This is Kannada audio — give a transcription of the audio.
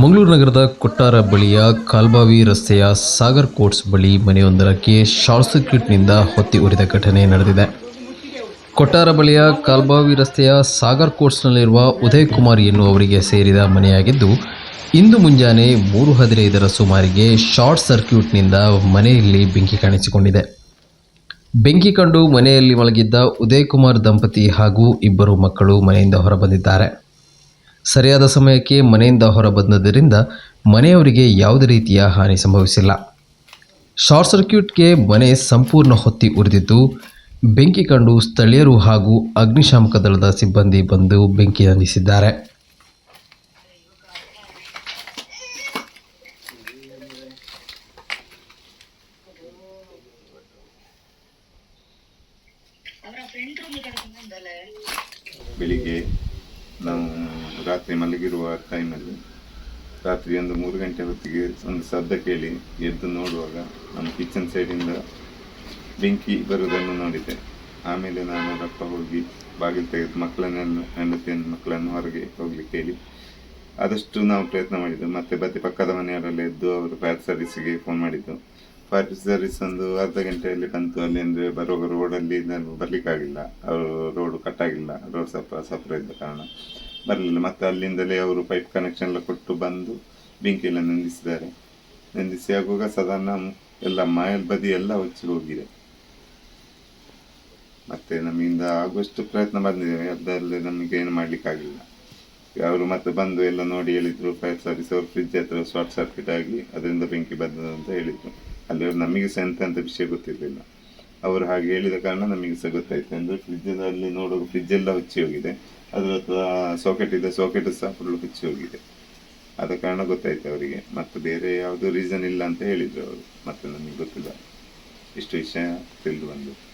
ಮಂಗಳೂರು ನಗರದ ಕೊಟ್ಟಾರ ಬಳಿಯ ಕಾಲ್ಬಾವಿ ರಸ್ತೆಯ ಸಾಗರ್ ಕೋಟ್ಸ್ ಬಳಿ ಮನೆಯೊಂದರಕ್ಕೆ ಶಾರ್ಟ್ ಸರ್ಕ್ಯೂಟ್ನಿಂದ ಹೊತ್ತಿ ಉರಿದ ಘಟನೆ ನಡೆದಿದೆ. ಕೊಟ್ಟಾರ ಬಳಿಯ ಕಾಲ್ಬಾವಿ ರಸ್ತೆಯ ಸಾಗರ್ ಕೋಟ್ಸ್ನಲ್ಲಿರುವ ಉದಯ್ ಕುಮಾರ್ ಎನ್ನುವರಿಗೆ ಸೇರಿದ ಮನೆಯಾಗಿದ್ದು, ಇಂದು ಮುಂಜಾನೆ ಮೂರು ಹದಿನೈದರ ಸುಮಾರಿಗೆ ಶಾರ್ಟ್ ಸರ್ಕ್ಯೂಟ್ನಿಂದ ಮನೆಯಲ್ಲಿ ಬೆಂಕಿ ಕಾಣಿಸಿಕೊಂಡಿದೆ. ಬೆಂಕಿ ಕಂಡು ಮನೆಯಲ್ಲಿ ಮಲಗಿದ್ದ ಉದಯ್ ಕುಮಾರ್ ದಂಪತಿ ಹಾಗೂ ಇಬ್ಬರು ಮಕ್ಕಳು ಮನೆಯಿಂದ ಹೊರಬಂದಿದ್ದಾರೆ. ಸರಿಯಾದ ಸಮಯಕ್ಕೆ ಮನೆಯಿಂದ ಹೊರಬಂದದರಿಂದ ಮನೆಯವರಿಗೆ ಯಾವುದೇ ರೀತಿಯ ಹಾನಿ ಸಂಭವಿಸಿಲ್ಲ. ಶಾರ್ಟ್ ಸರ್ಕ್ಯೂಟ್ಗೆ ಮನೆ ಸಂಪೂರ್ಣ ಹೊತ್ತಿ ಉರಿದಿದ್ದು ಬೆಂಕಿ ಕಂಡು ಸ್ಥಳೀಯರು ಹಾಗೂ ಅಗ್ನಿಶಾಮಕ ದಳದ ಸಿಬ್ಬಂದಿ ಬಂದು ಬೆಂಕಿ ನಂದಿಸಿದ್ದಾರೆ. ಬೆಳಿಗ್ಗೆ ನಾವು ರಾತ್ರಿ ಮಲಗಿರುವ ಟೈಮಲ್ಲಿ ರಾತ್ರಿ ಒಂದು ಮೂರು ಗಂಟೆ ಹೊತ್ತಿಗೆ ಒಂದು ಶಬ್ದ ಕೇಳಿ ಎದ್ದು ನೋಡುವಾಗ ನಮ್ಮ ಕಿಚನ್ ಸೈಡಿಂದ ಬೆಂಕಿ ಬರುವುದನ್ನು ನೋಡಿದೆ. ಆಮೇಲೆ ನಾನು ರಪ್ಪ ಹೋಗಿ ಬಾಗಿಲು ತೆಗೆದು ಮಕ್ಕಳನ್ನೆಲ್ಲ, ಹೆಂಡತಿಯನ್ನು, ಮಕ್ಕಳನ್ನು ಹೊರಗೆ ಹೋಗಲಿಕ್ಕೆ ಹೇಳಿ ಆದಷ್ಟು ನಾವು ಪ್ರಯತ್ನ ಮಾಡಿದ್ದು ಮತ್ತೆ ಬತ್ತಿ ಪಕ್ಕದ ಮನೆಯವರೆಲ್ಲ ಎದ್ದು ಅವರು ಫೈರ್ ಸರ್ವಿಸ್ಗೆ ಫೋನ್ ಮಾಡಿದ್ದು. ಫೈರ್ ಸರ್ವಿಸ್ ಒಂದು ಅರ್ಧ ಗಂಟೆಯಲ್ಲಿ ಬಂತು. ಅಲ್ಲಿ ಅಂದರೆ ಬರುವಾಗ ರೋಡಲ್ಲಿ ನಾನು ಬರಲಿಕ್ಕಾಗಿಲ್ಲ. ಅವರು ರೋಡು ಕಟ್ಟಾಗಿಲ್ಲ ರೋಡ್ ಸಪ್ರ ಸಪ್ರ ಇದ್ದ ಕಾರಣ. ಬರಲಿಲ್ಲ. ಮತ್ತೆ ಅಲ್ಲಿಂದಲೇ ಅವರು ಪೈಪ್ ಕನೆಕ್ಷನ್ ಎಲ್ಲ ಕೊಟ್ಟು ಬಂದು ಬೆಂಕಿಯೆಲ್ಲ ನಂದಿಸಿದ್ದಾರೆ. ನಂದಿಸಿ ಆಗುವಾಗ ಸಾಧಾರಣ ಎಲ್ಲ ಮಾಯಲ್ ಬದಿ ಎಲ್ಲ ಹೊಚ್ಚಿ ಹೋಗಿದೆ. ಮತ್ತೆ ನಮ್ಮಿಂದ ಆಗುವಷ್ಟು ಪ್ರಯತ್ನ ಬಂದಿದ್ದೇವೆ. ಅದರಲ್ಲಿ ನಮಗೆ ಏನು ಮಾಡ್ಲಿಕ್ಕಾಗಿಲ್ಲ. ಅವರು ಮತ್ತೆ ಬಂದು ಎಲ್ಲ ನೋಡಿ ಹೇಳಿದ್ರು ಫೈರ್ ಸರ್ವಿಸ್ ಅವರು ಫ್ರಿಜ್ ಹತ್ರ ಶಾರ್ಟ್ ಸರ್ಕ್ಯೂಟ್ ಆಗಿ ಅದರಿಂದ ಬೆಂಕಿ ಬಂದದ್ದು ಅಂತ ಹೇಳಿದ್ರು. ಅಲ್ಲಿ ನಮಗೆ ಸಹ ಎಂತ ವಿಷಯ ಗೊತ್ತಿರಲಿಲ್ಲ. ಅವರು ಹಾಗೆ ಹೇಳಿದ ಕಾರಣ ನಮಗೆ ಸಹ ಗೊತ್ತಾಯಿತು ಅಂದರೆ ಫ್ರಿಜ್ ಅಲ್ಲಿ ನೋಡುವಾಗ ಫ್ರಿಜ್ ಎಲ್ಲ ಹುಚ್ಚಿ ಹೋಗಿದೆ. ಅದರ ಹತ್ರ ಸಾಕೆಟ್ ಇದೆ ಸಾಕೆಟ್ ಸಹ ಫುಲ್ ಹುಚ್ಚಿ ಹೋಗಿದೆ. ಆದ ಕಾರಣ ಗೊತ್ತಾಯ್ತು ಅವರಿಗೆ. ಮತ್ತು ಬೇರೆ ಯಾವುದೂ ರೀಸನ್ ಇಲ್ಲ ಅಂತ ಹೇಳಿದರು ಅವರು. ಮತ್ತೆ ನಮಗೆ ಗೊತ್ತಿಲ್ಲ. ಇಷ್ಟು ವಿಷಯ ತಿಳಿದು ಬಂದು